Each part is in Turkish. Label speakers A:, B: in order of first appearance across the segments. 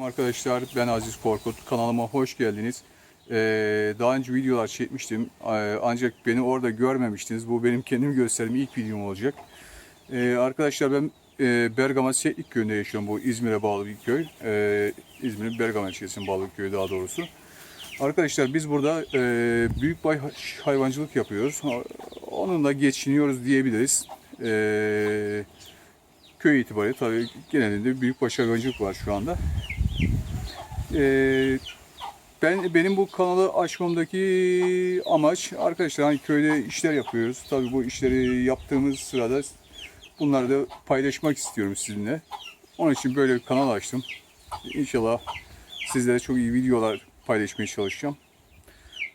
A: Arkadaşlar ben Aziz Korkut. Kanalıma hoş geldiniz. Ee, daha önce videolar çekmiştim. Ee, ancak beni orada görmemiştiniz. Bu benim kendim gösterdiğim ilk videom olacak. Ee, arkadaşlar ben e, Bergama Setlik köyünde yaşıyorum. Bu İzmir'e bağlı bir köy. Ee, İzmir'in Bergama ilçesine bağlı bir köy daha doğrusu. Arkadaşlar biz burada e, büyükbaş hayvancılık yapıyoruz. Onunla geçiniyoruz diyebiliriz. Ee, köy itibariyle tabii genelinde büyükbaş hayvancılık var şu anda. Ee, ben benim bu kanalı açmamdaki amaç arkadaşlar hani köyde işler yapıyoruz. Tabii bu işleri yaptığımız sırada bunları da paylaşmak istiyorum sizinle. Onun için böyle bir kanal açtım. İnşallah sizlere çok iyi videolar paylaşmaya çalışacağım.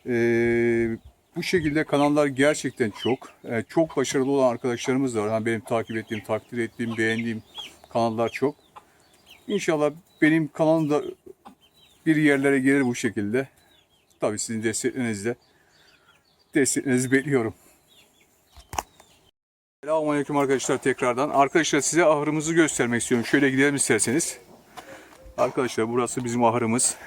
A: Ee, bu şekilde kanallar gerçekten çok. Ee, çok başarılı olan arkadaşlarımız da var. Yani benim takip ettiğim, takdir ettiğim, beğendiğim kanallar çok. İnşallah benim kanalım da bir yerlere gelir bu şekilde. Tabii sizin desteklerinizle. Desteklerinizi bekliyorum. Selamünaleyküm arkadaşlar tekrardan. Arkadaşlar size ahırımızı göstermek istiyorum. Şöyle gidelim isterseniz. Arkadaşlar burası bizim ahırımız.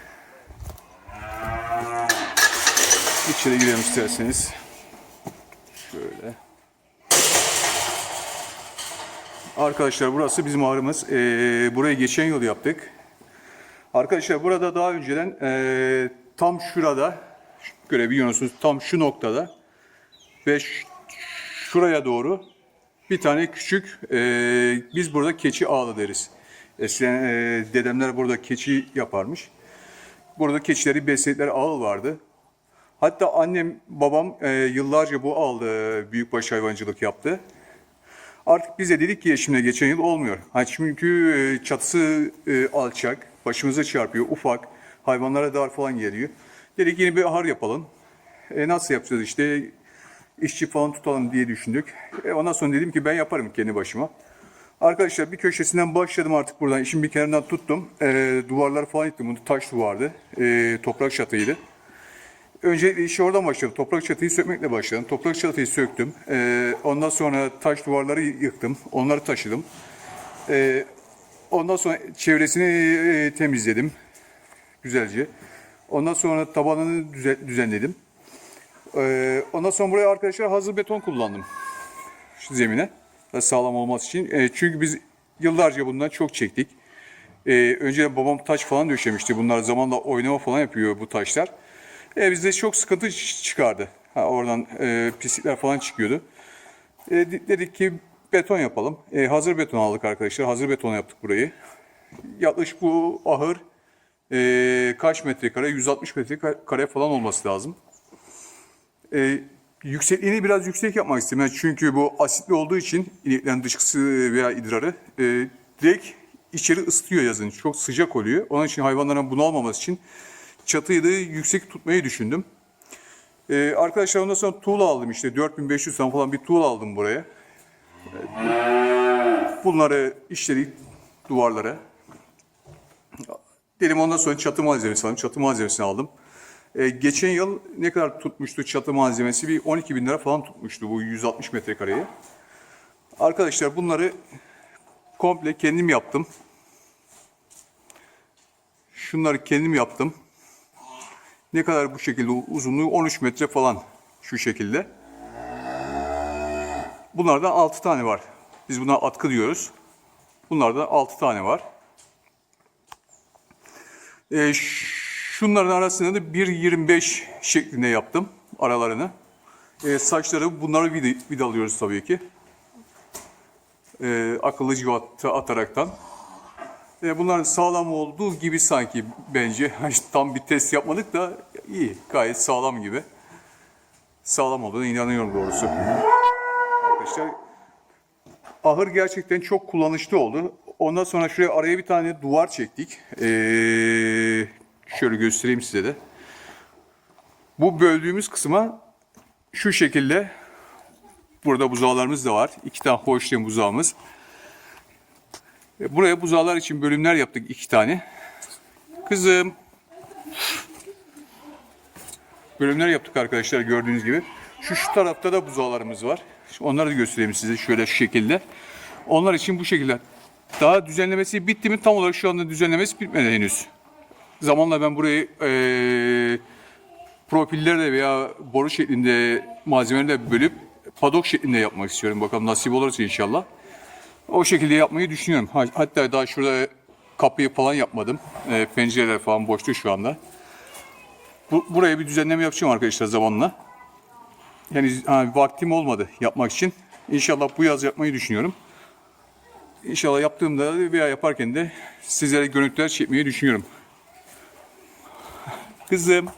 A: İçeri girelim isterseniz. Şöyle. Arkadaşlar burası bizim ahırımız. Ee, burayı geçen yıl yaptık. Arkadaşlar burada daha önceden ee, tam şurada görebiliyorsunuz tam şu noktada ve şuraya doğru bir tane küçük ee, biz burada keçi ağlı deriz. Eskiden ee, dedemler burada keçi yaparmış. Burada keçileri besledikleri ağıl vardı. Hatta annem, babam e, yıllarca bu aldı, büyükbaş hayvancılık yaptı. Artık biz de dedik ki şimdi geçen yıl olmuyor. Ha, çünkü e, çatısı e, alçak, başımıza çarpıyor, ufak, hayvanlara dar falan geliyor. Dedik yeni bir ahır yapalım. E, nasıl yapacağız işte, işçi falan tutalım diye düşündük. E, ondan sonra dedim ki ben yaparım kendi başıma. Arkadaşlar bir köşesinden başladım artık buradan. İşin bir kenarından tuttum. E, duvarları falan yıktım. Bunu taş duvardı. E, toprak çatıydı. Öncelikle işe oradan başladım. Toprak çatıyı sökmekle başladım. Toprak çatıyı söktüm. Ee, ondan sonra taş duvarları yıktım. Onları taşıdım. Ee, ondan sonra çevresini e, temizledim. Güzelce. Ondan sonra tabanını düze- düzenledim. Ee, ondan sonra buraya arkadaşlar hazır beton kullandım. Şu zemine. Daha Sağlam olması için. Ee, çünkü biz yıllarca bundan çok çektik. Ee, önce babam taş falan döşemişti. Bunlar zamanla oynama falan yapıyor bu taşlar. E, bizde çok sıkıntı çıkardı. Ha, oradan e, pislikler falan çıkıyordu. E, de- dedik ki beton yapalım. E, hazır beton aldık arkadaşlar. Hazır beton yaptık burayı. Yaklaşık bu ahır e, kaç metrekare? 160 metrekare falan olması lazım. E, yüksekliğini biraz yüksek yapmak istedim. Yani çünkü bu asitli olduğu için ineklerin dışkısı veya idrarı e, direkt içeri ısıtıyor yazın. Çok sıcak oluyor. Onun için hayvanların bunalmaması için çatıyı da yüksek tutmayı düşündüm. Ee, arkadaşlar ondan sonra tuğla aldım işte 4500 tane falan bir tuğla aldım buraya. Bunları işledik duvarlara. Dedim ondan sonra çatı malzemesi aldım. Çatı malzemesini aldım. Ee, geçen yıl ne kadar tutmuştu çatı malzemesi? Bir 12 bin lira falan tutmuştu bu 160 metrekareye. Arkadaşlar bunları komple kendim yaptım. Şunları kendim yaptım. Ne kadar bu şekilde uzunluğu 13 metre falan şu şekilde. Bunlardan 6 tane var. Biz buna atkı diyoruz. Bunlardan 6 tane var. Ee, şunların arasında da 1.25 şeklinde yaptım aralarını. Ee, saçları bunları vid- vidalıyoruz tabii ki. Ee, akıllı civata ataraktan. E, bunların sağlam olduğu gibi sanki bence. Tam bir test yapmadık da iyi. Gayet sağlam gibi. Sağlam olduğuna inanıyorum doğrusu. Arkadaşlar ahır gerçekten çok kullanışlı oldu. Ondan sonra şuraya araya bir tane duvar çektik. Ee, şöyle göstereyim size de. Bu böldüğümüz kısma şu şekilde burada buzağlarımız da var. İki tane Holstein buzağımız. Buraya buzağlar için bölümler yaptık iki tane. Kızım. Bölümler yaptık arkadaşlar gördüğünüz gibi. Şu şu tarafta da buzağlarımız var. Onları da göstereyim size şöyle şu şekilde. Onlar için bu şekilde Daha düzenlemesi bitti mi? Tam olarak şu anda düzenlemesi bitmedi henüz. Zamanla ben burayı eee profillerle veya boru şeklinde malzemelerle bölüp padok şeklinde yapmak istiyorum. Bakalım nasip olursa inşallah. O şekilde yapmayı düşünüyorum. Ha- Hatta daha şurada kapıyı falan yapmadım. Eee, pencereler falan boştu şu anda. Bu, buraya bir düzenleme yapacağım arkadaşlar zamanla. Yani ha, vaktim olmadı yapmak için. İnşallah bu yaz yapmayı düşünüyorum. İnşallah yaptığımda veya yaparken de sizlere görüntüler çekmeyi düşünüyorum. Kızım.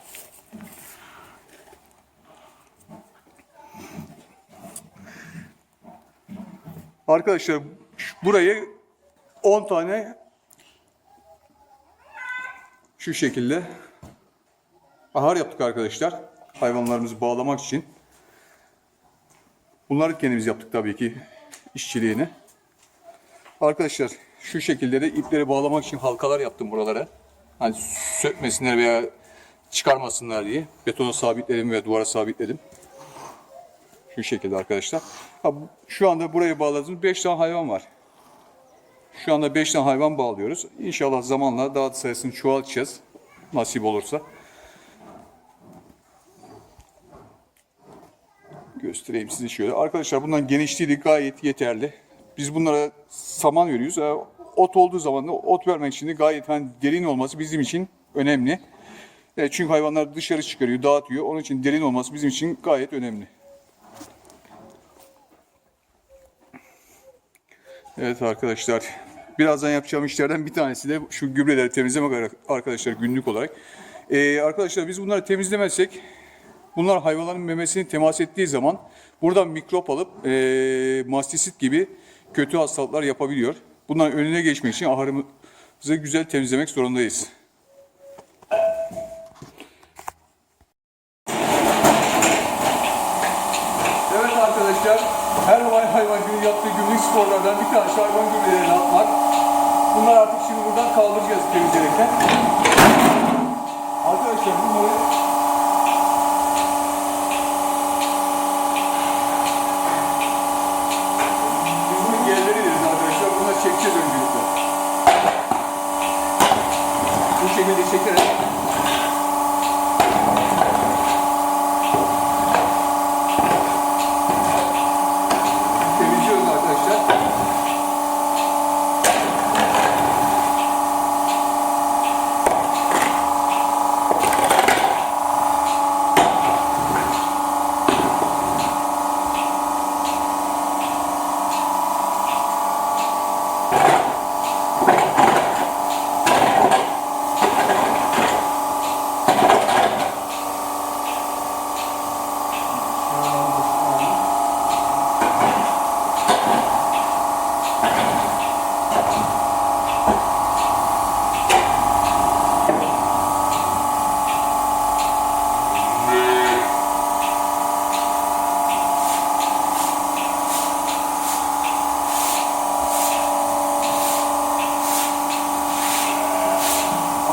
A: Arkadaşlar burayı 10 tane şu şekilde ahar yaptık arkadaşlar. Hayvanlarımızı bağlamak için. Bunları kendimiz yaptık tabii ki işçiliğini. Arkadaşlar şu şekilde de ipleri bağlamak için halkalar yaptım buralara. Hani sökmesinler veya çıkarmasınlar diye. Betona sabitledim ve duvara sabitledim. Şu şekilde arkadaşlar. Şu anda buraya bağladığımız 5 tane hayvan var. Şu anda 5 tane hayvan bağlıyoruz. İnşallah zamanla daha da sayısını çoğaltacağız. Nasip olursa. Göstereyim size şöyle. Arkadaşlar bundan genişliği gayet yeterli. Biz bunlara saman veriyoruz. Ot olduğu zaman da ot vermek için de gayet hani derin olması bizim için önemli. E, çünkü hayvanlar dışarı çıkarıyor, dağıtıyor. Onun için derin olması bizim için gayet önemli. Evet arkadaşlar. Birazdan yapacağım işlerden bir tanesi de şu gübreleri temizlemek arkadaşlar günlük olarak. Ee, arkadaşlar biz bunları temizlemezsek bunlar hayvanların memesini temas ettiği zaman buradan mikrop alıp e, mastisit gibi kötü hastalıklar yapabiliyor. Bunların önüne geçmek için ahırımızı güzel temizlemek zorundayız. Evet arkadaşlar, her hayvan hayvan günlük sporlardan bir tanesi hayvan gübrelerini atmak. Bunlar artık şimdi buradan kaldıracağız temizlerekten. Arkadaşlar bunları biz bunu gelleri deriz arkadaşlar. Bunları çekeceğiz öncelikle. Bu şekilde çekerek temizliyoruz arkadaşlar.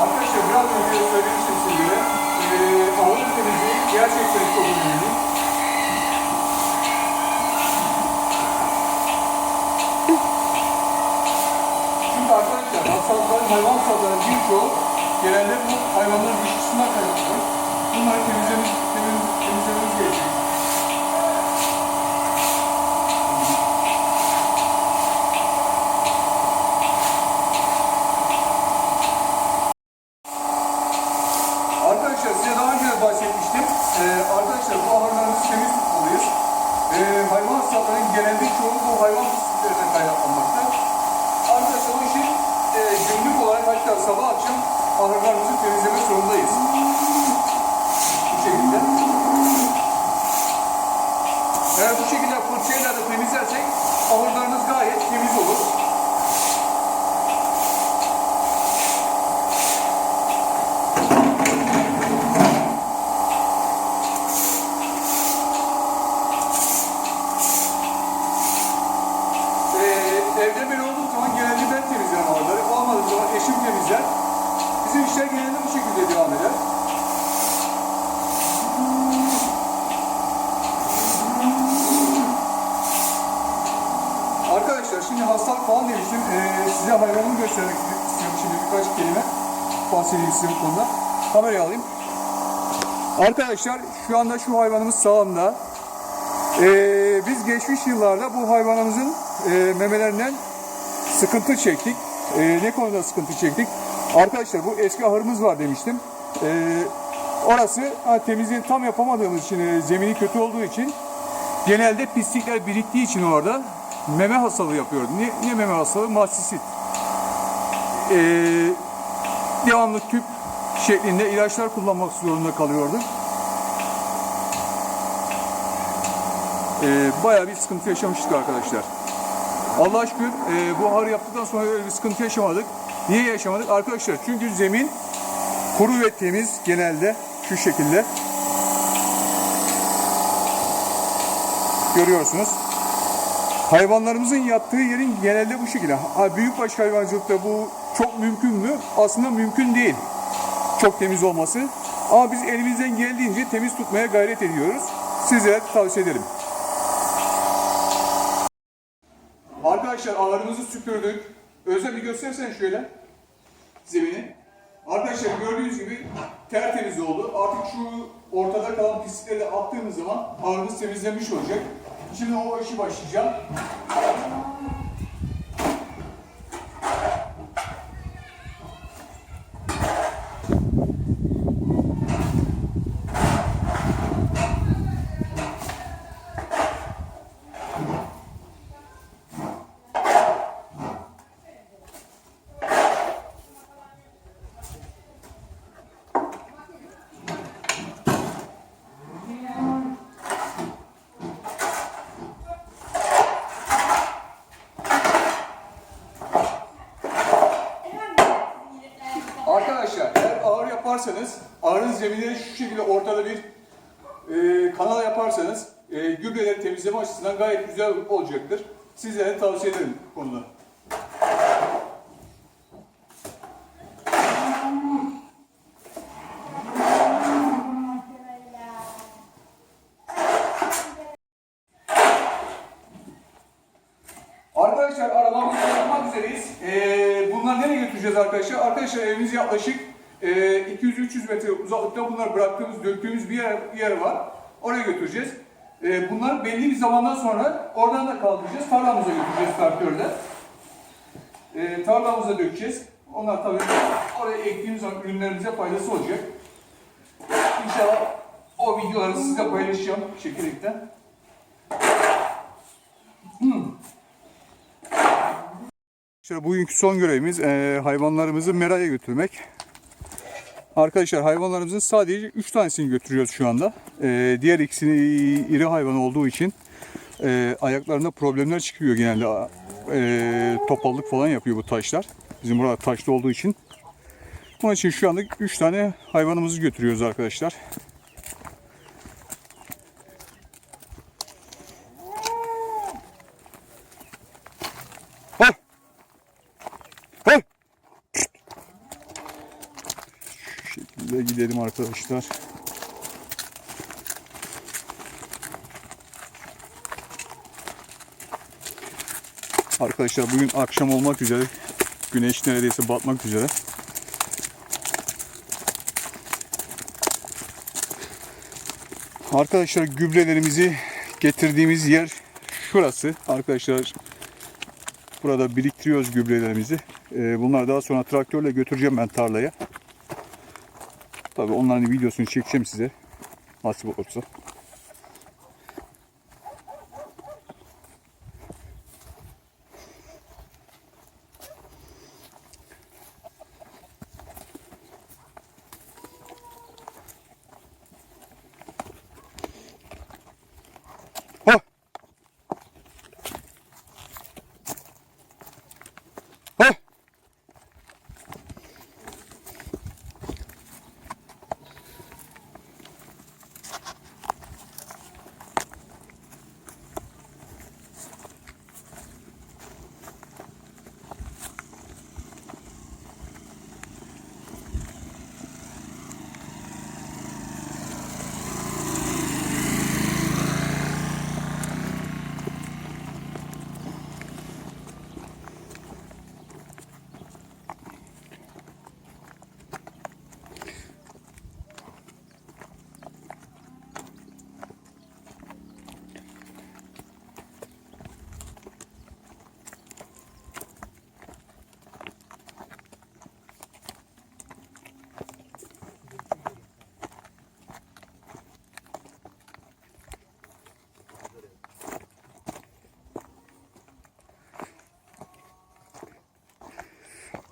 A: Arkadaşlar biraz önce de söylemiştim size. Ee, ağır temizliği gerçekten çok önemli. Çünkü arkadaşlar hastalıkların, hayvan hastalıklarının birçoğu genelde bu hayvanların dışkısından kaynaklanır. Bunları temizlememiz, temiz, temizlememiz gerekiyor. Arkadaşlar size daha önce de bahsetmiştim. Ee, arkadaşlar bu ahırlarımızı temiz tutmalıyız. Ee, hayvan hastalıklarının genelde çoğu bu hayvan pisliklerinden kaynaklanmakta. Arkadaşlar o için e, günlük olarak hatta sabah akşam ahırlarımızı temizlemek zorundayız. Bu şekilde. Eğer bu şekilde fırçayla da temizlersek ahırlarınız gayet temiz olur. Ee, evde ben olduğum zaman genelde ben temizlerim ağırları. Olmadığı zaman eşim temizler. Bizim işler genelde bu şekilde devam eder. Arkadaşlar şimdi hastalık falan demiştim. Ee, size hayvanımı göstermek istiyorum şimdi birkaç kelime. Bahsedeyim size bu konuda. Kamerayı alayım. Arkadaşlar şu anda şu hayvanımız sağımda. Ee, biz geçmiş yıllarda bu hayvanımızın e, memelerinden sıkıntı çektik. Ee, ne konuda sıkıntı çektik? Arkadaşlar bu eski ahırımız var demiştim. Ee, orası ha, temizliğini tam yapamadığımız için, e, zemini kötü olduğu için genelde pislikler biriktiği için orada meme hastalığı yapıyordu. Ne, ne meme hastalığı? Mastisit. Ee, devamlı tüp şeklinde ilaçlar kullanmak zorunda kalıyorduk. Ee, bayağı bir sıkıntı yaşamıştık arkadaşlar. Allah şükür e, bu harı yaptıktan sonra öyle bir sıkıntı yaşamadık. Niye yaşamadık? Arkadaşlar çünkü zemin kuru ve temiz genelde şu şekilde. Görüyorsunuz. Hayvanlarımızın yattığı yerin genelde bu şekilde. Büyükbaş hayvancılıkta bu çok mümkün mü? Aslında mümkün değil. Çok temiz olması. Ama biz elimizden geldiğince temiz tutmaya gayret ediyoruz. Sizlere tavsiye ederim. Arkadaşlar ağrımızı süpürdük. Özlem bir göstersen şöyle zemini. Arkadaşlar gördüğünüz gibi tertemiz oldu. Artık şu ortada kalan pislikleri de attığımız zaman ağrımız temizlenmiş olacak. Şimdi o işi başlayacağım. Arkadaşlar eğer ağır yaparsanız ağrın zeminleri şu şekilde ortada bir e, kanal yaparsanız e, gübreleri temizleme açısından gayet güzel olacaktır. Sizlere tavsiye ederim bu konuda. Arkadaşlar arabamızı yapmak üzereyiz. Ee, bunları nereye götüreceğiz arkadaşlar? Arkadaşlar evimiz yaklaşık 200-300 metre uzaklıkta bunları bıraktığımız, döktüğümüz bir yer, bir yer var. Oraya götüreceğiz. Ee, bunları belli bir zamandan sonra oradan da kaldıracağız. Tarlamıza götüreceğiz traktörle. Ee, tarlamıza dökeceğiz. Onlar tabii oraya ektiğimiz zaman ürünlerimize faydası olacak. İnşallah o videoları size paylaşacağım çekirdekten. Arkadaşlar bugünkü son görevimiz e, hayvanlarımızı meraya götürmek. Arkadaşlar hayvanlarımızın sadece 3 tanesini götürüyoruz şu anda. E, diğer ikisi iri hayvan olduğu için e, ayaklarında problemler çıkıyor genelde. E, topallık falan yapıyor bu taşlar. Bizim burada taşlı olduğu için. Onun için şu anda 3 tane hayvanımızı götürüyoruz arkadaşlar. Gidelim arkadaşlar. Arkadaşlar bugün akşam olmak üzere. Güneş neredeyse batmak üzere. Arkadaşlar gübrelerimizi getirdiğimiz yer şurası. Arkadaşlar Burada biriktiriyoruz gübrelerimizi. Ee, bunları daha sonra traktörle götüreceğim ben tarlaya. Tabii onların videosunu çekeceğim size. Nasip olursa. Ha! Ha!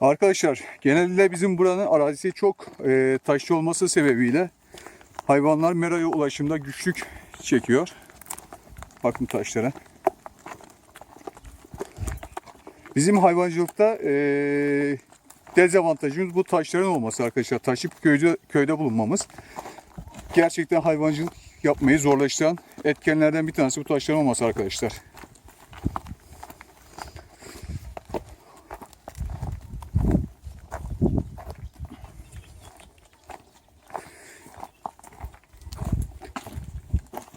A: Arkadaşlar genelde bizim buranın arazisi çok e, taşlı olması sebebiyle hayvanlar meraya ulaşımda güçlük çekiyor. Bakın taşlara. Bizim hayvancılıkta e, dezavantajımız bu taşların olması arkadaşlar. Taşıp köyde, köyde bulunmamız. Gerçekten hayvancılık yapmayı zorlaştıran etkenlerden bir tanesi bu taşların olması arkadaşlar.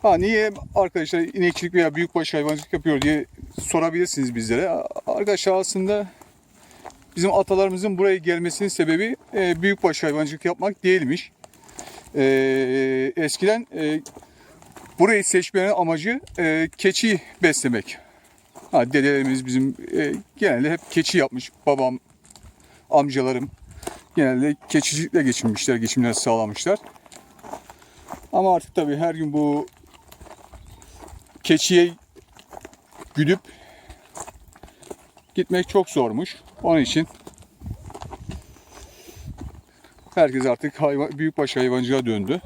A: Ha niye arkadaşlar inekçilik veya büyükbaş hayvancılık yapıyor diye sorabilirsiniz bizlere. Arkadaşlar aslında bizim atalarımızın buraya gelmesinin sebebi e, büyükbaş hayvancılık yapmak değilmiş. E, eskiden e, burayı seçmenin amacı e, keçi beslemek. Ha, dedelerimiz bizim e, genelde hep keçi yapmış. Babam, amcalarım genelde keçicilikle geçinmişler, geçimlerini sağlamışlar. Ama artık tabii her gün bu keçiye güdüp gitmek çok zormuş. Onun için herkes artık hayvan, büyükbaş hayvancılığa döndü.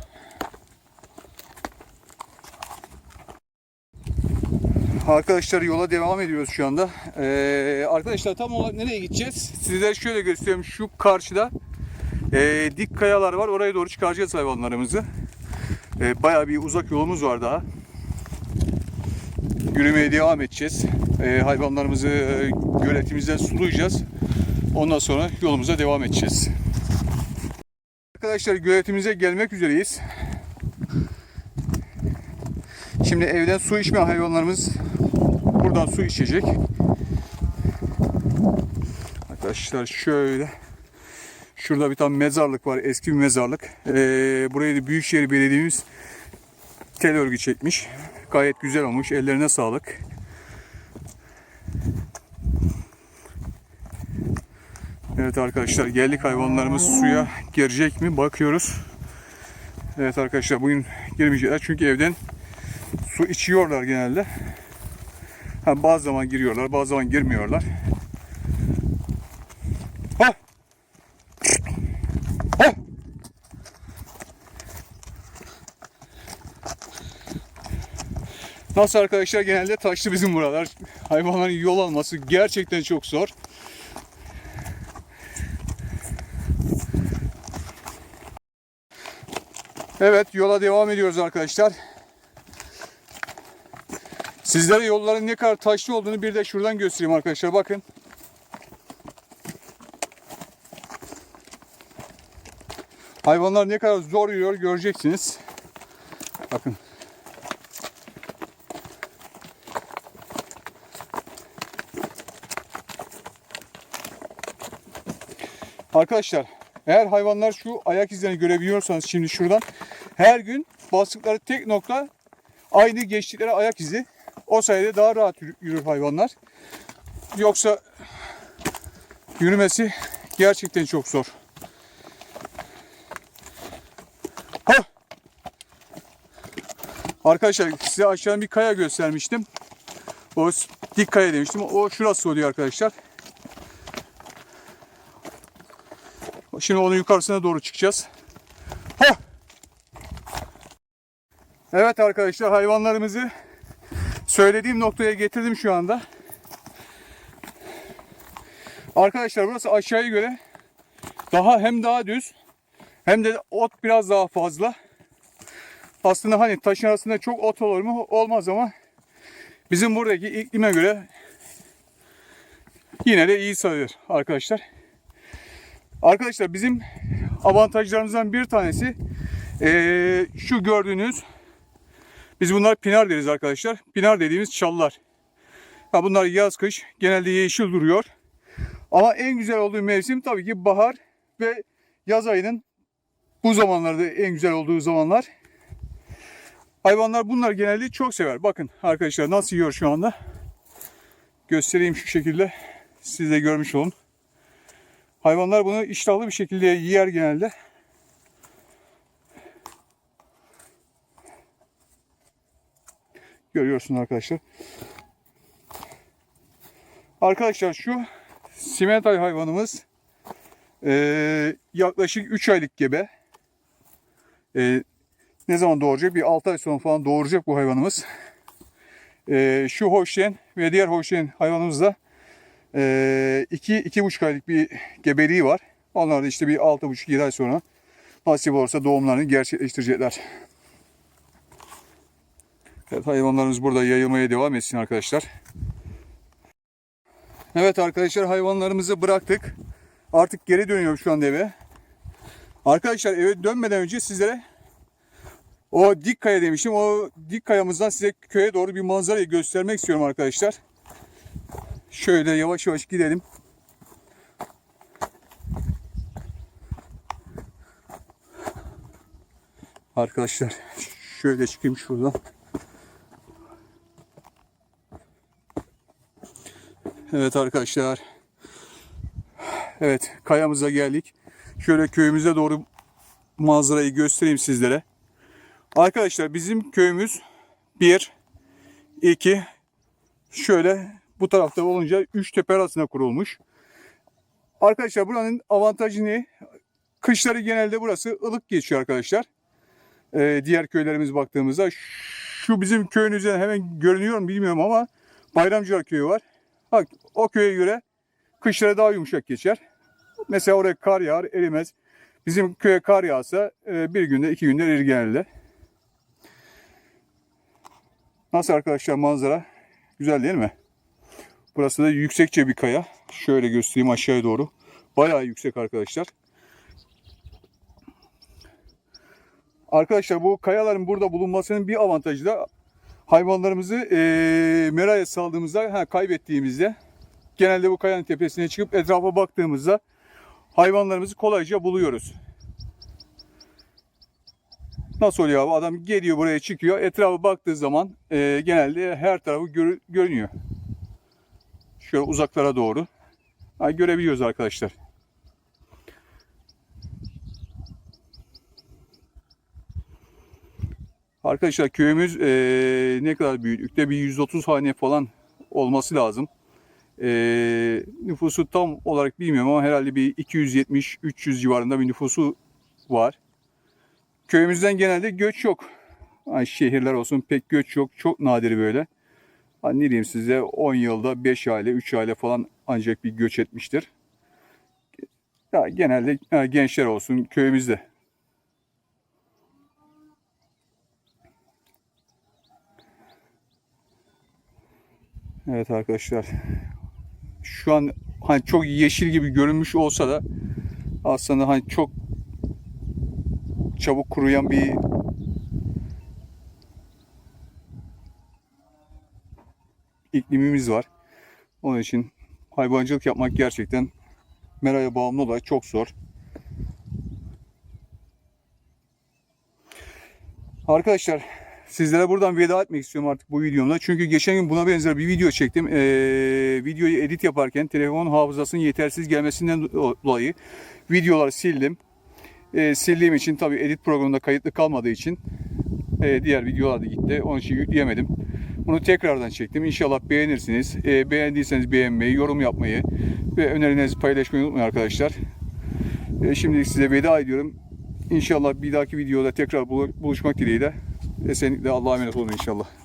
A: Arkadaşlar yola devam ediyoruz şu anda. Ee, arkadaşlar tam olarak nereye gideceğiz? Sizlere şöyle göstereyim. Şu karşıda ee, dik kayalar var. Oraya doğru çıkaracağız hayvanlarımızı. Ee, bayağı bir uzak yolumuz var daha yürümeye devam edeceğiz. Ee, hayvanlarımızı e, göletimizden sulayacağız. Ondan sonra yolumuza devam edeceğiz. Arkadaşlar göletimize gelmek üzereyiz. Şimdi evden su içme hayvanlarımız buradan su içecek. Arkadaşlar şöyle şurada bir tane mezarlık var. Eski bir mezarlık. Ee, burayı da Büyükşehir Belediye'miz tel örgü çekmiş. Gayet güzel olmuş. Ellerine sağlık. Evet arkadaşlar geldik hayvanlarımız suya girecek mi bakıyoruz. Evet arkadaşlar bugün girmeyecekler çünkü evden su içiyorlar genelde. Ha, bazı zaman giriyorlar bazı zaman girmiyorlar. Nasıl arkadaşlar genelde taşlı bizim buralar. Hayvanların yol alması gerçekten çok zor. Evet yola devam ediyoruz arkadaşlar. Sizlere yolların ne kadar taşlı olduğunu bir de şuradan göstereyim arkadaşlar bakın. Hayvanlar ne kadar zor yürüyor göreceksiniz. Bakın. Arkadaşlar eğer hayvanlar şu ayak izlerini görebiliyorsanız şimdi şuradan her gün bastıkları tek nokta aynı geçtikleri ayak izi. O sayede daha rahat yürü- yürür hayvanlar. Yoksa yürümesi gerçekten çok zor. Arkadaşlar size aşağıdan bir kaya göstermiştim. O dik kaya demiştim. O şurası oluyor arkadaşlar. Şimdi onun yukarısına doğru çıkacağız. Hah! Evet arkadaşlar hayvanlarımızı söylediğim noktaya getirdim şu anda. Arkadaşlar burası aşağıya göre daha hem daha düz hem de ot biraz daha fazla. Aslında hani taşın arasında çok ot olur mu? Olmaz ama bizim buradaki iklime göre yine de iyi sayılır arkadaşlar. Arkadaşlar bizim avantajlarımızdan bir tanesi eee, şu gördüğünüz biz bunlar pinar deriz arkadaşlar. Pinar dediğimiz çallar. Ha, bunlar yaz kış genelde yeşil duruyor. Ama en güzel olduğu mevsim tabii ki bahar ve yaz ayının bu zamanlarda en güzel olduğu zamanlar. Hayvanlar bunlar genelde çok sever. Bakın arkadaşlar nasıl yiyor şu anda. Göstereyim şu şekilde. Siz de görmüş olun. Hayvanlar bunu iştahlı bir şekilde yer genelde. Görüyorsunuz arkadaşlar. Arkadaşlar şu simentay hayvanımız Ee, yaklaşık 3 aylık gebe. Ee, ne zaman doğuracak? Bir 6 ay sonra falan doğuracak bu hayvanımız. Ee, şu hoşyen ve diğer hoşyen hayvanımız da 2-2,5 aylık bir gebeliği var. Onlar da işte bir 6,5-7 ay sonra nasip olursa doğumlarını gerçekleştirecekler. Evet hayvanlarımız burada yayılmaya devam etsin arkadaşlar. Evet arkadaşlar hayvanlarımızı bıraktık. Artık geri dönüyorum şu anda eve. Arkadaşlar eve dönmeden önce sizlere o dik kaya demiştim. O dik kayamızdan size köye doğru bir manzarayı göstermek istiyorum arkadaşlar. Şöyle yavaş yavaş gidelim. Arkadaşlar şöyle çıkayım şuradan. Evet arkadaşlar. Evet kayamıza geldik. Şöyle köyümüze doğru manzarayı göstereyim sizlere. Arkadaşlar bizim köyümüz 1, 2, şöyle bu tarafta olunca 3 tepe arasında kurulmuş. Arkadaşlar buranın avantajı ne? Kışları genelde burası ılık geçiyor arkadaşlar. Ee, diğer köylerimiz baktığımızda şu bizim köyün üzerine hemen görünüyor mu bilmiyorum ama Bayramcılar köyü var. Bak o köye göre kışları daha yumuşak geçer. Mesela oraya kar yağar erimez. Bizim köye kar yağsa e, bir günde iki günde erir genelde. Nasıl arkadaşlar manzara? Güzel değil mi? Burası da yüksekçe bir kaya. Şöyle göstereyim aşağıya doğru. Bayağı yüksek arkadaşlar. Arkadaşlar bu kayaların burada bulunmasının bir avantajı da hayvanlarımızı e, meraya saldığımızda, ha, kaybettiğimizde genelde bu kayanın tepesine çıkıp etrafa baktığımızda hayvanlarımızı kolayca buluyoruz. Nasıl oluyor abi? Adam geliyor buraya çıkıyor. Etrafa baktığı zaman e, genelde her tarafı gör- görünüyor. Şöyle uzaklara doğru. Ha, görebiliyoruz arkadaşlar. Arkadaşlar köyümüz e, ne kadar büyüklükte? Bir 130 hane falan olması lazım. E, nüfusu tam olarak bilmiyorum ama herhalde bir 270-300 civarında bir nüfusu var. Köyümüzden genelde göç yok. Hani şehirler olsun pek göç yok. Çok nadir böyle. Hani ne diyeyim size 10 yılda 5 aile 3 aile falan ancak bir göç etmiştir. Ya genelde gençler olsun köyümüzde. Evet arkadaşlar. Şu an hani çok yeşil gibi görünmüş olsa da aslında hani çok çabuk kuruyan bir iklimimiz var. Onun için hayvancılık yapmak gerçekten meraya bağımlı olarak çok zor. Arkadaşlar sizlere buradan veda etmek istiyorum artık bu videomda. Çünkü geçen gün buna benzer bir video çektim. Ee, videoyu edit yaparken telefon hafızasının yetersiz gelmesinden dolayı videoları sildim. Ee, sildiğim için tabii edit programında kayıtlı kalmadığı için e, diğer videolar da gitti. Onun için yükleyemedim. Bunu tekrardan çektim. İnşallah beğenirsiniz. Ee, beğendiyseniz beğenmeyi, yorum yapmayı ve önerilerinizi paylaşmayı unutmayın arkadaşlar. Ee, şimdilik size veda ediyorum. İnşallah bir dahaki videoda tekrar bulu- buluşmak dileğiyle. Esenlikle Allah'a emanet olun inşallah.